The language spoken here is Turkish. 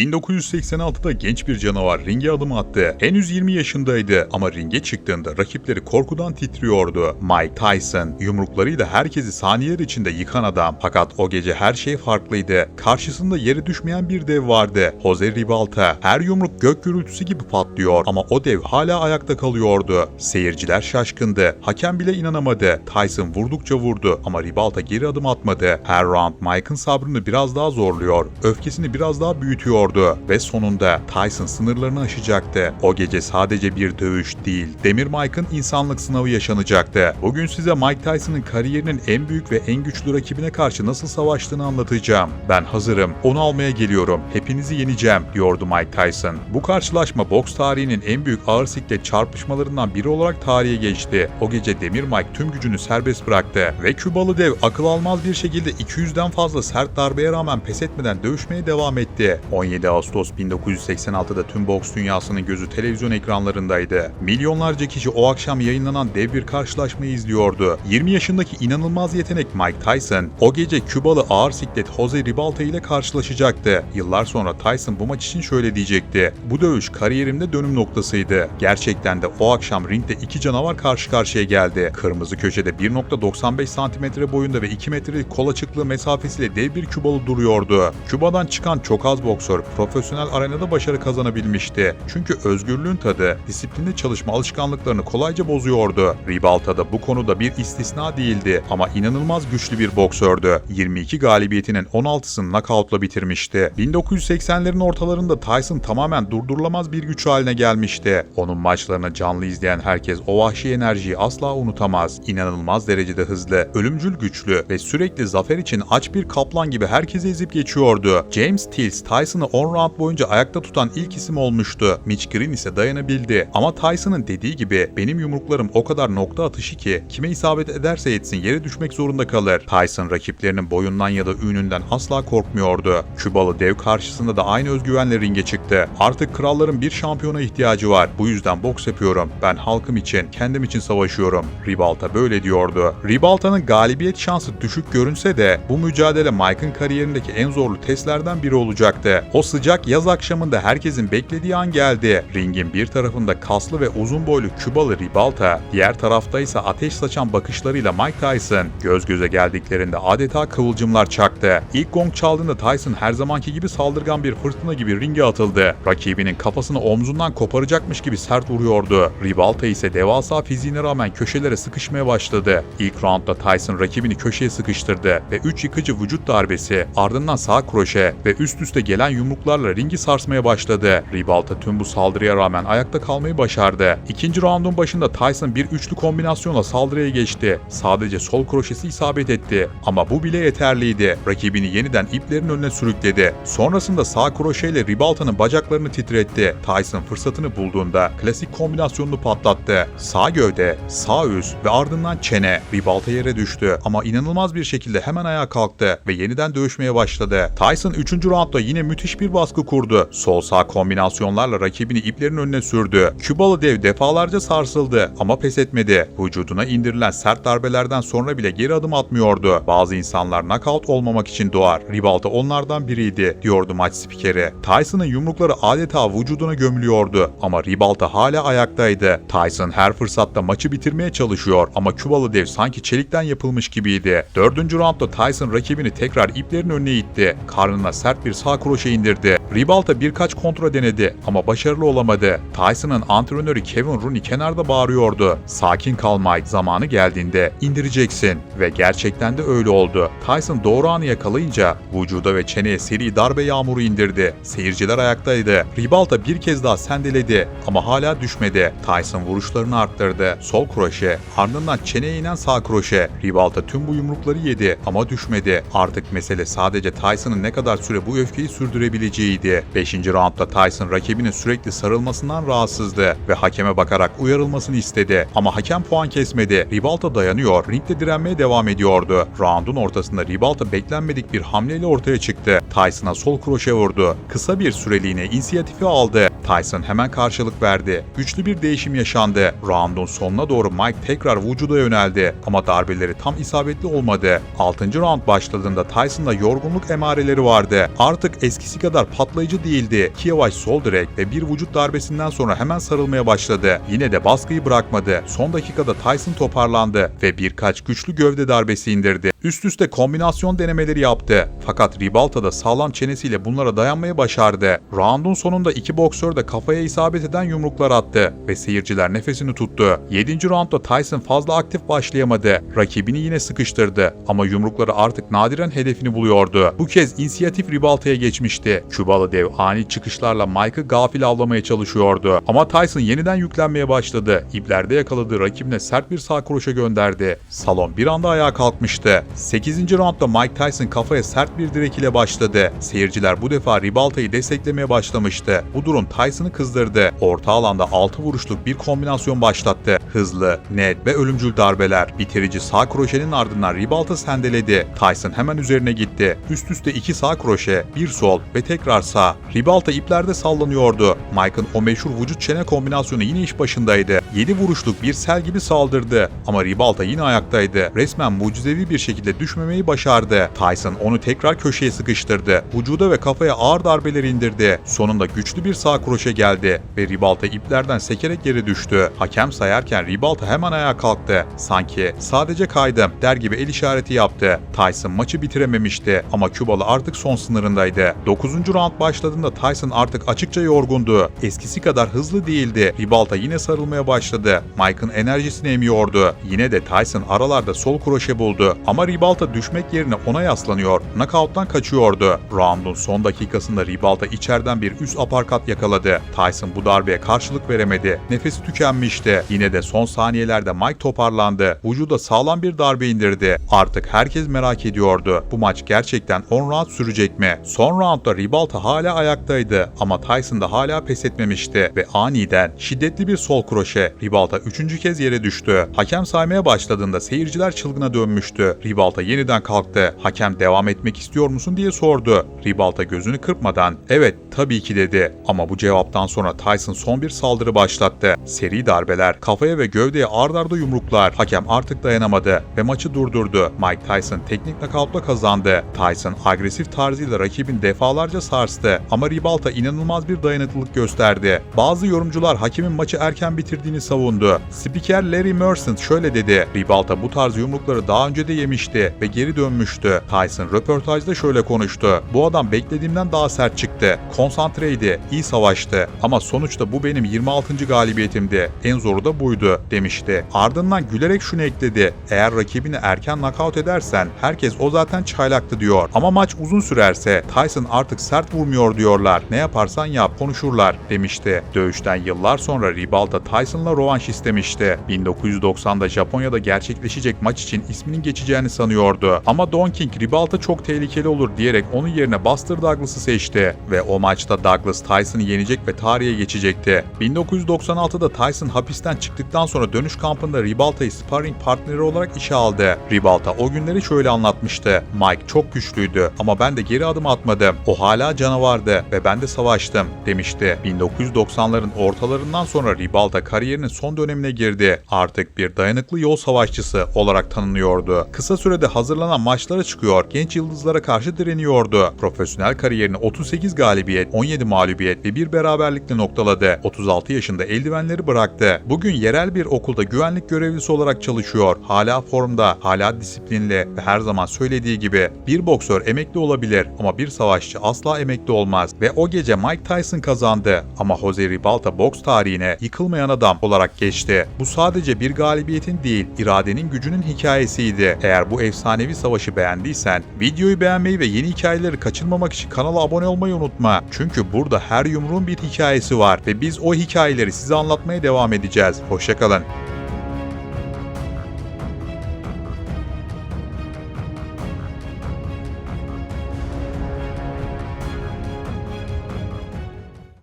1986'da genç bir canavar ringe adım attı. Henüz 20 yaşındaydı ama ringe çıktığında rakipleri korkudan titriyordu. Mike Tyson yumruklarıyla herkesi saniyeler içinde yıkan adam. Fakat o gece her şey farklıydı. Karşısında yere düşmeyen bir dev vardı. Jose Ribalta. Her yumruk gök gürültüsü gibi patlıyor ama o dev hala ayakta kalıyordu. Seyirciler şaşkındı. Hakem bile inanamadı. Tyson vurdukça vurdu ama Ribalta geri adım atmadı. Her round Mike'ın sabrını biraz daha zorluyor. Öfkesini biraz daha büyütüyordu ve sonunda Tyson sınırlarını aşacaktı. O gece sadece bir dövüş değil, Demir Mike'ın insanlık sınavı yaşanacaktı. Bugün size Mike Tyson'ın kariyerinin en büyük ve en güçlü rakibine karşı nasıl savaştığını anlatacağım. Ben hazırım, onu almaya geliyorum, hepinizi yeneceğim, diyordu Mike Tyson. Bu karşılaşma boks tarihinin en büyük ağır siklet çarpışmalarından biri olarak tarihe geçti. O gece Demir Mike tüm gücünü serbest bıraktı ve Kübalı dev akıl almaz bir şekilde 200'den fazla sert darbeye rağmen pes etmeden dövüşmeye devam etti. 17 Ağustos 1986'da tüm boks dünyasının gözü televizyon ekranlarındaydı. Milyonlarca kişi o akşam yayınlanan dev bir karşılaşmayı izliyordu. 20 yaşındaki inanılmaz yetenek Mike Tyson o gece Kübalı ağır siklet Jose Ribalta ile karşılaşacaktı. Yıllar sonra Tyson bu maç için şöyle diyecekti. Bu dövüş kariyerimde dönüm noktasıydı. Gerçekten de o akşam ringde iki canavar karşı karşıya geldi. Kırmızı köşede 1.95 santimetre boyunda ve 2 metrelik kol açıklığı mesafesiyle dev bir Kübalı duruyordu. Küba'dan çıkan çok az boksör profesyonel arenada başarı kazanabilmişti. Çünkü özgürlüğün tadı disiplinli çalışma alışkanlıklarını kolayca bozuyordu. Ribalta da bu konuda bir istisna değildi ama inanılmaz güçlü bir boksördü. 22 galibiyetinin 16'sını knockoutla bitirmişti. 1980'lerin ortalarında Tyson tamamen durdurulamaz bir güç haline gelmişti. Onun maçlarını canlı izleyen herkes o vahşi enerjiyi asla unutamaz. İnanılmaz derecede hızlı, ölümcül güçlü ve sürekli zafer için aç bir kaplan gibi herkesi ezip geçiyordu. James Stills Tyson'ı 10 round boyunca ayakta tutan ilk isim olmuştu. Mitch Green ise dayanabildi. Ama Tyson'ın dediği gibi benim yumruklarım o kadar nokta atışı ki kime isabet ederse etsin yere düşmek zorunda kalır. Tyson rakiplerinin boyundan ya da ününden asla korkmuyordu. Kübalı dev karşısında da aynı özgüvenle ringe çıktı. Artık kralların bir şampiyona ihtiyacı var. Bu yüzden boks yapıyorum. Ben halkım için, kendim için savaşıyorum. Ribalta böyle diyordu. Ribalta'nın galibiyet şansı düşük görünse de bu mücadele Mike'ın kariyerindeki en zorlu testlerden biri olacaktı. O sıcak yaz akşamında herkesin beklediği an geldi. Ringin bir tarafında kaslı ve uzun boylu Kübalı Ribalta, diğer tarafta ise ateş saçan bakışlarıyla Mike Tyson. Göz göze geldiklerinde adeta kıvılcımlar çaktı. İlk gong çaldığında Tyson her zamanki gibi saldırgan bir fırtına gibi ringe atıldı. Rakibinin kafasını omzundan koparacakmış gibi sert vuruyordu. Ribalta ise devasa fiziğine rağmen köşelere sıkışmaya başladı. İlk roundda Tyson rakibini köşeye sıkıştırdı ve 3 yıkıcı vücut darbesi, ardından sağ kroşe ve üst üste gelen yumruklarla ringi sarsmaya başladı. Ribalta tüm bu saldırıya rağmen ayakta kalmayı başardı. İkinci roundun başında Tyson bir üçlü kombinasyonla saldırıya geçti. Sadece sol kroşesi isabet etti ama bu bile yeterliydi. Rakibini yeniden iplerin önüne sürükledi. Sonrasında sağ kroşeyle Ribalta'nın bacaklarını titretti. Tyson fırsatını bulduğunda klasik kombinasyonunu patlattı. Sağ gövde, sağ üst ve ardından çene. Ribalta yere düştü ama inanılmaz bir şekilde hemen ayağa kalktı ve yeniden dövüşmeye başladı. Tyson 3. roundda yine müthiş bir baskı kurdu. Sol sağ kombinasyonlarla rakibini iplerin önüne sürdü. Kübalı dev defalarca sarsıldı ama pes etmedi. Vücuduna indirilen sert darbelerden sonra bile geri adım atmıyordu. Bazı insanlar knockout olmamak için doğar. Ribalta onlardan biriydi diyordu maç spikeri. Tyson'ın yumrukları adeta vücuduna gömülüyordu ama Ribalta hala ayaktaydı. Tyson her fırsatta maçı bitirmeye çalışıyor ama Kübalı dev sanki çelikten yapılmış gibiydi. Dördüncü roundda Tyson rakibini tekrar iplerin önüne itti. Karnına sert bir sağ kroşe indirdi. Ribalta birkaç kontra denedi ama başarılı olamadı. Tyson'ın antrenörü Kevin Rooney kenarda bağırıyordu. Sakin kal Mike, zamanı geldiğinde indireceksin. Ve gerçekten de öyle oldu. Tyson doğru anı yakalayınca vücuda ve çeneye seri darbe yağmuru indirdi. Seyirciler ayaktaydı. Ribalta bir kez daha sendeledi ama hala düşmedi. Tyson vuruşlarını arttırdı. Sol kroşe, ardından çeneye inen sağ kroşe. Ribalta tüm bu yumrukları yedi ama düşmedi. Artık mesele sadece Tyson'ın ne kadar süre bu öfkeyi sürdürebileceğiydi. 5. roundda Tyson rakibinin sürekli sarılmasından rahatsızdı ve hakeme bakarak uyarılmasını istedi. Ama hakem puan kesmedi. Ribalta dayanıyor, ringde direnmeye devam ediyordu. Roundun ortasında Ribalta beklenmedik bir hamleyle ortaya çıktı. Tyson'a sol kroşe vurdu. Kısa bir süreliğine inisiyatifi aldı. Tyson hemen karşılık verdi. Güçlü bir değişim yaşandı. Roundun sonuna doğru Mike tekrar vücuda yöneldi ama darbeleri tam isabetli olmadı. 6. round başladığında Tyson'da yorgunluk emareleri vardı. Artık eskisi kadar kadar patlayıcı değildi. iki yavaş sol direk ve bir vücut darbesinden sonra hemen sarılmaya başladı. Yine de baskıyı bırakmadı. Son dakikada Tyson toparlandı ve birkaç güçlü gövde darbesi indirdi. Üst üste kombinasyon denemeleri yaptı. Fakat Ribalta da sağlam çenesiyle bunlara dayanmayı başardı. Round'un sonunda iki boksör de kafaya isabet eden yumruklar attı ve seyirciler nefesini tuttu. 7. roundda Tyson fazla aktif başlayamadı. Rakibini yine sıkıştırdı ama yumrukları artık nadiren hedefini buluyordu. Bu kez inisiyatif Ribalta'ya geçmişti. Kübalı dev ani çıkışlarla Mike'ı gafil avlamaya çalışıyordu. Ama Tyson yeniden yüklenmeye başladı. İplerde yakaladığı rakibine sert bir sağ kroşe gönderdi. Salon bir anda ayağa kalkmıştı. 8. roundda Mike Tyson kafaya sert bir direk ile başladı. Seyirciler bu defa Ribalta'yı desteklemeye başlamıştı. Bu durum Tyson'ı kızdırdı. Orta alanda 6 vuruşluk bir kombinasyon başlattı. Hızlı, net ve ölümcül darbeler. Bitirici sağ kroşenin ardından Ribalta sendeledi. Tyson hemen üzerine gitti. Üst üste iki sağ kroşe, bir sol ve tekrar sağ. Ribalta iplerde sallanıyordu. Mike'ın o meşhur vücut çene kombinasyonu yine iş başındaydı. 7 vuruşluk bir sel gibi saldırdı. Ama Ribalta yine ayaktaydı. Resmen mucizevi bir şekilde düşmemeyi başardı. Tyson onu tekrar köşeye sıkıştırdı. Vücuda ve kafaya ağır darbeler indirdi. Sonunda güçlü bir sağ kroşe geldi ve Ribalta iplerden sekerek yere düştü. Hakem sayarken Ribalta hemen ayağa kalktı. Sanki sadece kaydım der gibi el işareti yaptı. Tyson maçı bitirememişti ama Kübalı artık son sınırındaydı. 9. round başladığında Tyson artık açıkça yorgundu. Eskisi kadar hızlı değildi. Ribalta yine sarılmaya başladı. Mike'ın enerjisini emiyordu. Yine de Tyson aralarda sol kroşe buldu. Ama Ribalta düşmek yerine ona yaslanıyor. Knockout'tan kaçıyordu. Round'un son dakikasında Ribalta içeriden bir üst aparkat yakaladı. Tyson bu darbeye karşılık veremedi. Nefesi tükenmişti. Yine de son saniyelerde Mike toparlandı. Vücuda sağlam bir darbe indirdi. Artık herkes merak ediyordu. Bu maç gerçekten 10 round sürecek mi? Son roundda Ribalta hala ayaktaydı ama Tyson da hala pes etmemişti ve aniden şiddetli bir sol kroşe Ribalta üçüncü kez yere düştü. Hakem saymaya başladığında seyirciler çılgına dönmüştü. Ribalta yeniden kalktı. Hakem devam etmek istiyor musun diye sordu. Ribalta gözünü kırpmadan evet tabii ki dedi. Ama bu cevaptan sonra Tyson son bir saldırı başlattı. Seri darbeler, kafaya ve gövdeye ard arda yumruklar. Hakem artık dayanamadı ve maçı durdurdu. Mike Tyson teknik nakavtla kazandı. Tyson agresif tarzıyla rakibin defalarca sarstı ama Ribalta inanılmaz bir dayanıklılık gösterdi. Bazı yorumcular hakemin maçı erken bitirdiğini savundu. Spiker Larry Merchant şöyle dedi. Ribalta bu tarz yumrukları daha önce de yemişti ve geri dönmüştü. Tyson röportajda şöyle konuştu. Bu adam beklediğimden daha sert çıktı. Konsantreydi, iyi savaştı ama sonuçta bu benim 26. galibiyetimdi. En zoru da buydu demişti. Ardından gülerek şunu ekledi. Eğer rakibini erken knockout edersen herkes o zaten çaylaktı diyor. Ama maç uzun sürerse Tyson artık sert vurmuyor diyorlar. Ne yaparsan yap konuşurlar demişti. Dövüşten yıllar sonra Ribalta Tyson'la rövanş istemişti. 1990'da Japonya'da gerçekleşecek maç için isminin geçeceğini sanıyordu. Ama Don King Ribalta çok tehlikeli olur diyerek onun yerine Buster Douglas'ı seçti ve o maçta Douglas Tyson'ı yenecek ve tarihe geçecekti. 1996'da Tyson hapisten çıktıktan sonra dönüş kampında Ribalta'yı sparring partneri olarak işe aldı. Ribalta o günleri şöyle anlatmıştı. Mike çok güçlüydü ama ben de geri adım atmadım. O hala canavardı ve ben de savaştım demişti. 1990'ların ortalarından sonra Ribalta kariyerinin son dönemine girdi. Artık bir dayanıklı yol savaşçısı olarak tanınıyordu. Kısa sürede hazırlanan maçlara çıkıyor, genç yıldızlara karşı direniyordu. Profesyonel kariyerini 38 galibiyet, 17 mağlubiyet ve bir beraberlikle noktaladı. 36 yaşında eldivenleri bıraktı. Bugün yerel bir okulda güvenlik görevlisi olarak çalışıyor. Hala formda, hala disiplinli ve her zaman söylediği gibi bir boksör emekli olabilir ama bir savaşçı asla emekli olmaz ve o gece Mike Tyson kazandı ama Jose Ribalta boks tarihine yıkılmayan adam olarak geçti. Bu sadece bir galibiyetin değil, iradenin gücünün hikayesiydi. Eğer bu efsanevi savaşı beğendiysen videoyu beğenmeyi ve yeni hikayeleri kaçırmamak için kanala abone olmayı unutma. Çünkü burada her yumruğun bir hikayesi var ve biz o hikayeleri size anlatmaya devam edeceğiz. Hoşçakalın.